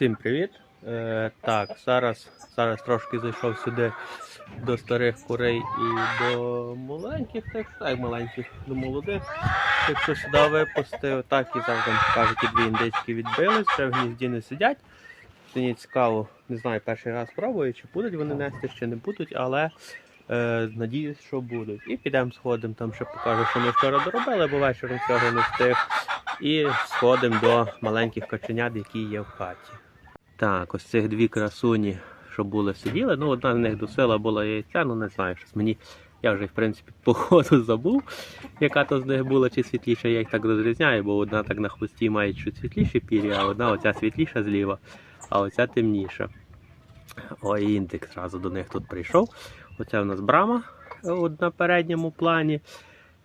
Всім привіт! Е, так, зараз, зараз трошки зайшов сюди до старих курей і до маленьких, так, так маленьких, до молодих. Якщо сюди випустив, так і там кажуть, і дві індички відбились, ще в гнізді не сидять. Мені цікаво, не знаю, перший раз пробую, чи будуть вони нести, чи не будуть, але е, надіюсь, що будуть. І підемо сходимо, там ще покажу, що ми вчора доробили, бо вечором всього не встиг. І сходимо до маленьких каченят, які є в хаті. Так, ось цих дві красуні, що були, сиділи. Ну, одна з них досила була яйця, ну не знаю, щось мені. Я вже, в принципі, по ходу забув, яка то з них була, чи світліша, я їх так розрізняю, бо одна так на хвості має чуть світліші пір'я, а одна оця світліша зліва, а оця темніша. Ой, індик зразу до них тут прийшов. Оця в нас брама е, на передньому плані.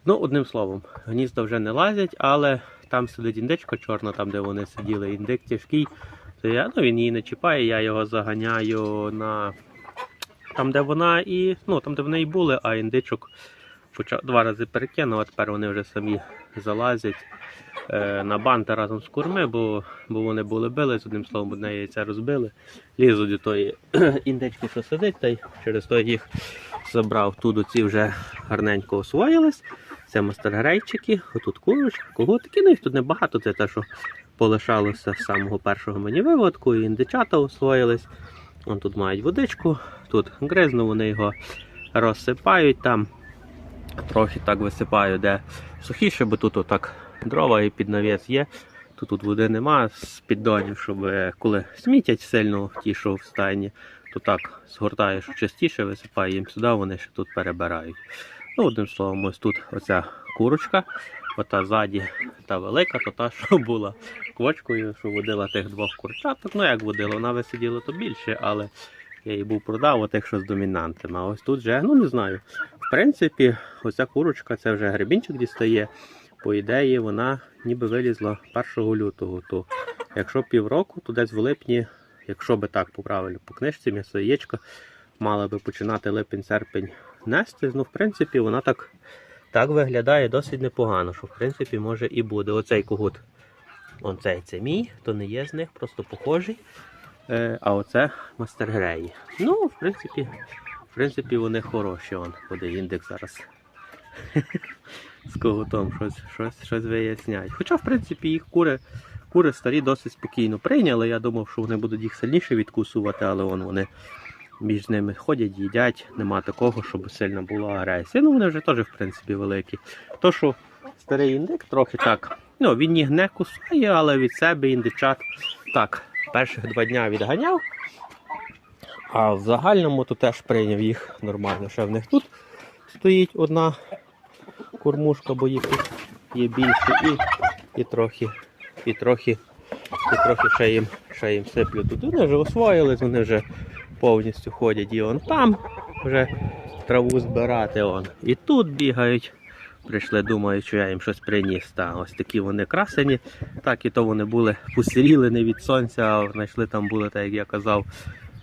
Ну, одним словом, гнізда вже не лазять, але там сидить індичка чорна, там де вони сиділи. Індик тяжкий. Я, ну, він її не чіпає, я його заганяю на там, де вона і. Ну, там, де вони і були, а індичок почав два рази перекинув, а тепер вони вже самі залазять е, на банти разом з курми, бо, бо вони були били, з одним словом, одне яйця розбили. Лізуть до тої індички, що сидить, та й через то їх забрав. Тут оці вже гарненько освоїлись. Це мастергрейчики, отут курочки, коготики, ну їх тут небагато, це те, що полишалося з самого першого мені виводку, і індичата освоїлись. Вон тут мають водичку, тут гризну, вони його розсипають там. Трохи так висипаю, де сухіше, бо тут отак дрова і під навіс є. Тут, тут води нема з піддонів, щоб е, коли смітять сильно ті, що в стайні, то так згортаєш частіше, висипаю їм сюди, вони ще тут перебирають. Ну, одним словом, ось тут оця курочка, ота ззаді та велика, то та, що була квочкою, що водила тих двох курчаток. Ну як водила, вона висиділа то більше, але я її був продав отих, що з домінантами. А ось тут вже, ну не знаю. В принципі, оця курочка це вже гребінчик дістає. По ідеї, вона ніби вилізла 1 лютого. То якщо півроку, то десь в липні, якщо би так поправили по книжці, м'ясо яєчко, мала би починати липень-серпень нести. Ну, в принципі, вона так, так виглядає досить непогано, що в принципі може і буде. Оцей когут, оцей це мій, то не є з них, просто похожий. Е, а оце мастергреї. Ну, в принципі, в принципі, вони хороші. Он, буде індекс зараз. З когутом щось, щось, щось виясняють. Хоча, в принципі, їх кури, кури старі досить спокійно прийняли. Я думав, що вони будуть їх сильніше відкусувати, але вон вони між ними ходять, їдять. Нема такого, щоб сильно була агресія. Ну, вони вже теж, в принципі, великі. То, що старий індик трохи так. Ну, він їх не кусає, але від себе індичат так, перших два дня відганяв. А в загальному то теж прийняв їх нормально. Ще в них тут стоїть одна кормушка, бо їх тут є більше і, і трохи, і трохи, і трохи ще їм, ще їм сиплю тут. Вони вже освоїлись, вони вже повністю ходять і он там вже траву збирати. Он. І тут бігають. Прийшли, думають, що я їм щось приніс. Та, ось такі вони красені. Так і то вони були посиріли не від сонця, а знайшли там були, так як я казав,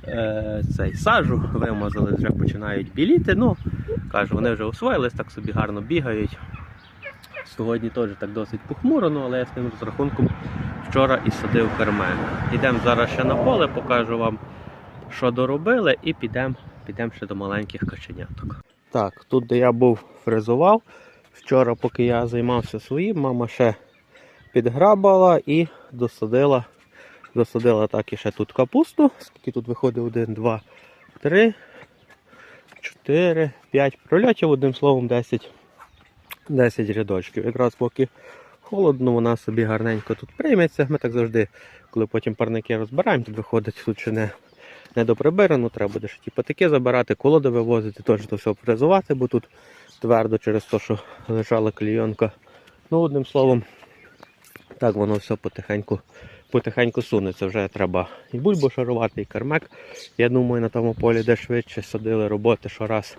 е, цей сажу, вимазали, вже починають біліти. Ну, кажу, вони вже освоїлись, так собі гарно бігають. Сьогодні теж так досить похмуро, ну, але я з тим розрахунком вчора і садив кермен. Йдемо зараз ще на поле, покажу вам, що доробили, і підемо підем ще до маленьких каченяток. Так, тут де я був фрезував. Вчора, поки я займався своїм, мама ще підграбала і досадила, досадила так і ще тут капусту. Скільки тут виходить 1, 2, 3, 4, 5 прольотів, одним словом 10, 10 рядочків. Якраз поки холодно, вона собі гарненько тут прийметься. Ми так завжди, коли потім парники розбираємо, тут виходить тут ще не, не доприбирано, треба буде ще ті патики забирати, колоди вивозити, теж то все фрезувати, бо тут твердо через те, що лежала клійонка. Ну, одним словом, так воно все потихеньку, потихеньку сунеться. Вже треба і бульбу шарувати, і кермек. Я думаю, на тому полі, де швидше садили роботи, що раз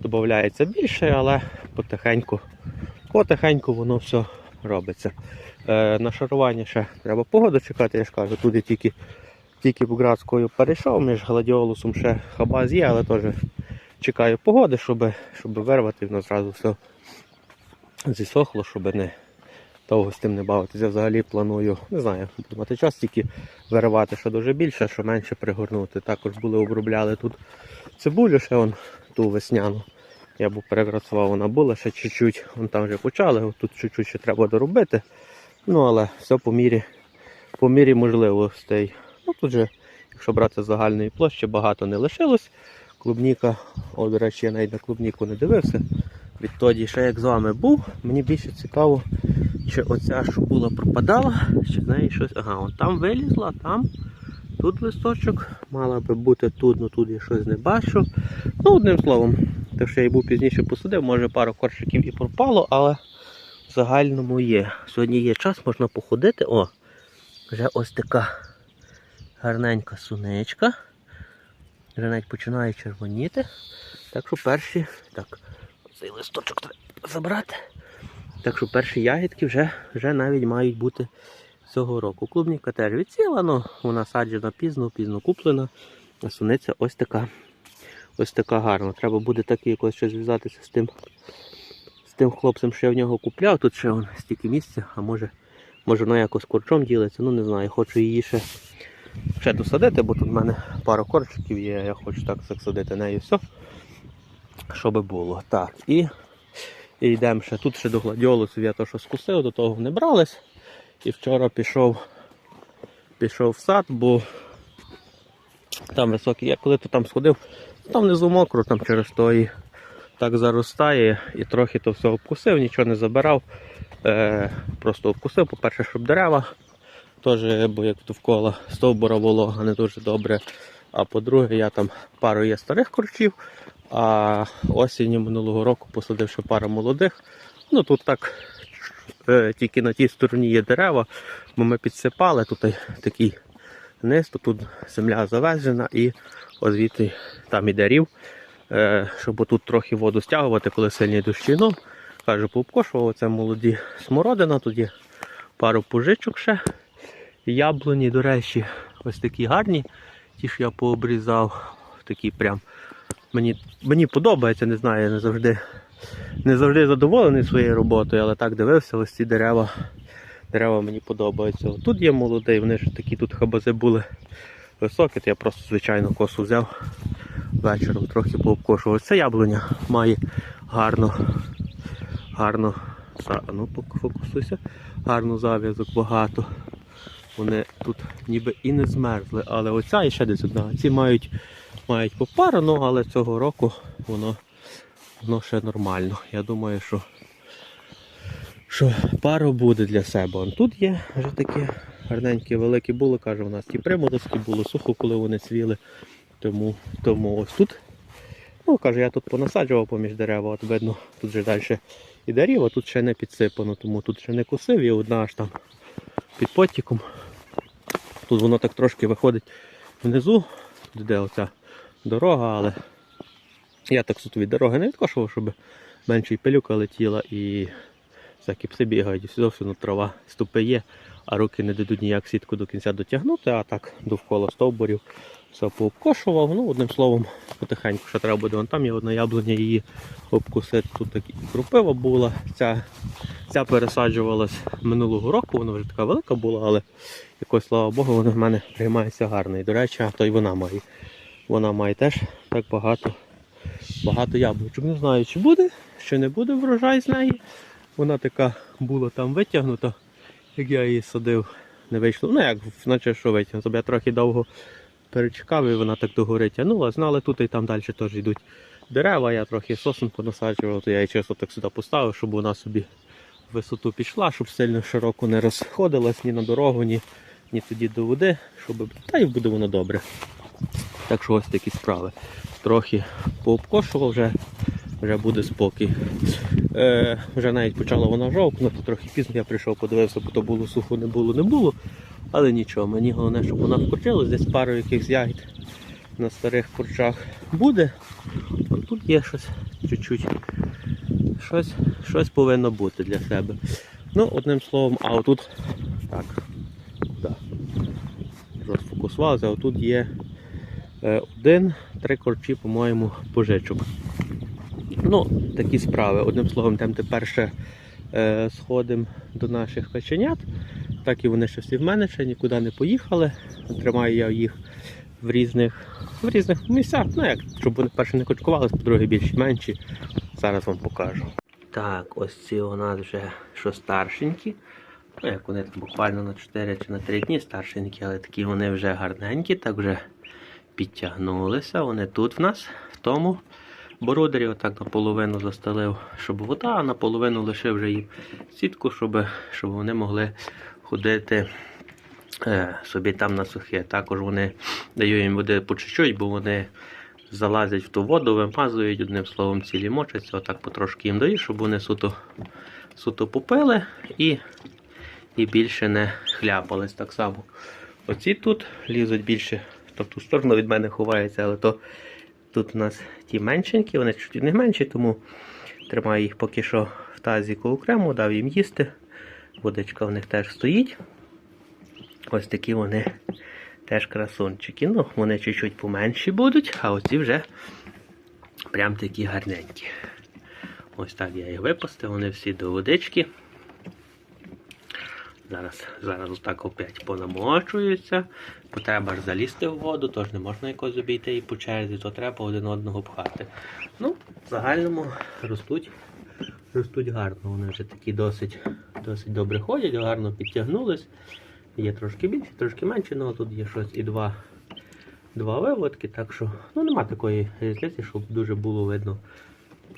додається більше, але потихеньку, потихеньку воно все робиться. Е, на шарування ще треба погоду чекати, я ж кажу, тут я тільки, тільки Буградською перейшов, між гладіолусом ще хабаз є, але теж чекаю погоди, щоб, щоб вирвати, воно зразу все зісохло, щоб не, довго з тим не бавитися. Взагалі планую, не знаю, буду час тільки виривати що дуже більше, що менше пригорнути. Також були обробляли тут цибулю, ще вон ту весняну. Я був перепрацював, вона була ще чуть-чуть, вон там вже почали, тут чуть-чуть ще треба доробити. Ну, але все по мірі, по мірі можливостей. Ну, тут же, якщо брати загальної площі, багато не лишилось. Клубніка, о, до речі, я навіть на клубніку не дивився. Відтоді, ще як з вами був, мені більше цікаво, чи оця, що була, пропадала, чи з неї щось. Ага, от там вилізла, там. Тут листочок, мала би бути тут, ну тут я щось не бачу. Ну, одним словом, те, що я був пізніше посадив, може пару корчиків і пропало, але в загальному є. Сьогодні є час, можна походити. О, вже ось така гарненька сунечка. Вже навіть починає червоніти. Так що перші. Так, цей листочок треба забрати. Так що перші ягідки вже, вже навіть мають бути цього року. Клубніка теж відсіла, але вона саджена пізно, пізно куплена. А суниця ось така. Ось така гарна. Треба буде так якось ще зв'язатися з тим, з тим хлопцем, що я в нього купляв. Тут ще вон, стільки місця, а може, може воно якось корчом ділиться. Ну не знаю, хочу її ще, ще досадити, бо тут в мене пара корчиків є, я хочу так засадити нею все. Щоб було. Так, і, і йдемо ще. Тут ще до гладіолусів я то, що скусив, до того не брались. І вчора пішов, пішов в сад, бо там високий. Я коли то там сходив, там внизу мокро, там через то і так заростає, і трохи то все обкусив, нічого не забирав. Е, просто обкусив, по-перше, щоб дерева теж, бо як довкола стовбура волога не дуже добре. А по-друге, я там пару є старих корчів, а осінню минулого року посадив ще пару молодих. Ну тут так е, тільки на тій стороні є дерева, бо ми підсипали, тут такий низ, то тут земля завезена і звідти там іде рів, е, щоб тут трохи воду стягувати, коли сильні дощі. Ну, кажу, пообкошував, це молоді смородина, тут є пару пужичок ще. Яблуні, до речі, ось такі гарні. Ті, що я пообрізав, такі прям. Мені, мені подобається, не знаю, я не завжди, не завжди задоволений своєю роботою, але так дивився, ось ці дерева. Дерева мені подобаються. Тут є молодий, вони ж такі тут хабази були високі, то я просто звичайно косу взяв вечором, трохи пообкошував. Це яблуня має гарно, гарно, ну фокусуйся, гарно зав'язок багато. Вони тут ніби і не змерзли, але оця і ще десь одна. Ці мають, мають по ну, але цього року воно, воно ще нормально. Я думаю, що, що пару буде для себе. Он тут є вже такі гарненькі, великі були, каже, у нас ті приморозки було сухо, коли вони цвіли. Тому, тому ось тут. Ну, каже, я тут понасаджував поміж дерева, от видно, тут же далі і дерев, а тут ще не підсипано, тому тут ще не косив, і одна аж там під потіком. Тут воно так трошки виходить внизу, тут де оця дорога, але я так від дороги не відкошував, щоб менше і пилюка летіла і всякі пси бігають, і зовсім трава ступи є, а руки не дадуть ніяк сітку до кінця дотягнути, а так довкола стовбурів все пообкошував. Ну, одним словом, потихеньку ще треба буде. Вон там є одна яблуня, її обкусити. Тут такі крупива була. Ця, ця пересаджувалась минулого року, вона вже така велика була, але якось, слава Богу, вона в мене приймається гарно. І, до речі, а то й вона має. Вона має теж так багато, багато яблучок. Не знаю, чи буде, чи не буде врожай з неї. Вона така була там витягнута, як я її садив, не вийшло. Ну як, наче що витягнуто, бо я трохи довго перечекав і вона так догори тягнула. Знали, тут і там далі теж йдуть дерева. Я трохи сосен понасаджував, то я її чисто так сюди поставив, щоб вона собі висоту пішла, щоб сильно широко не розходилась ні на дорогу, ні, ні тоді до води, щоб та й буде воно добре. Так що ось такі справи. Трохи пообкошував, вже, вже буде спокій. Е, вже навіть почала вона жовкнути, трохи пізно я прийшов, подивився, бо то було сухо, не було, не було. Але нічого, мені головне, щоб вона вкрутилась, десь пару якихось ягід на старих курчах буде. От тут є щось чуть-чуть. Щось, щось повинно бути для себе. Ну, одним словом, а отут так. Да. Розфокусувалися, а отут є е, один, три корчі, по-моєму, пожичок. Ну, такі справи. Одним словом, там тепер ще е, сходимо до наших каченят. Так і вони ще всі в мене ще нікуди не поїхали. Тримаю я їх в різних, в різних місцях. Ну як, щоб вони перше не кочкували, по-друге, більші менші. Зараз вам покажу. Так, ось ці у нас вже що старшенькі. Ну, як вони там буквально на 4 чи на 3 дні старшенькі, але такі вони вже гарненькі, так вже підтягнулися. Вони тут в нас, в тому борудері, отак наполовину застелив, щоб вода, а наполовину лишив вже їм сітку, щоб, щоб вони могли ходити е, собі там на сухе. Також вони даю їм води по чуть-чуть, бо вони залазять в ту воду, вимазують, одним словом, цілі мочаться, отак потрошки їм даю, щоб вони суто, суто попили і, і більше не хляпались так само. Оці тут лізуть більше, тобто в сторону від мене ховаються, але то тут у нас ті меншенькі, вони чуть не менші, тому тримаю їх поки що в тазіку окремо, дав їм їсти. Водичка в них теж стоїть. Ось такі вони теж красунчики. Ну, вони чуть-чуть поменші будуть, а оці вже прям такі гарненькі. Ось так я їх випустив, вони всі до водички. Зараз, зараз так опять понамочуються. Бо треба ж залізти в воду, тож не можна якось обійти і по черзі, то треба один одного пхати. Ну, в загальному ростуть, ростуть гарно. Вони вже такі досить, досить добре ходять, гарно підтягнулись. Є трошки більше, трошки менше, але тут є щось і два, два виводки, так що ну, нема такої різниці, щоб дуже було видно,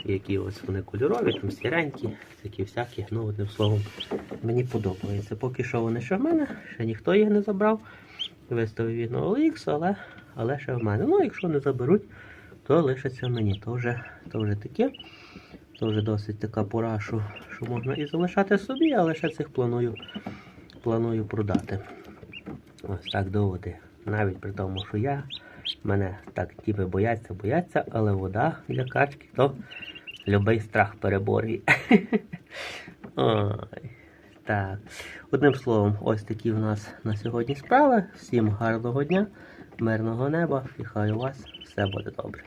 які ось вони кольорові, там сіренькі, такі всякі. Ну, одним словом, мені подобається. Поки що вони ще в мене, ще ніхто їх не забрав. Виставив їх на OLX, але, але ще в мене. Ну, якщо не заберуть, то лишиться мені. То вже, то вже таке. То вже досить така пора, що, що можна і залишати собі, але ще цих планую планую продати. Ось так до. Навіть при тому, що я мене так ніби бояться, бояться, але вода для качки то любий страх переборює. Ой. Так. Одним словом, ось такі в нас на сьогодні справи. Всім гарного дня, мирного неба і хай у вас все буде добре.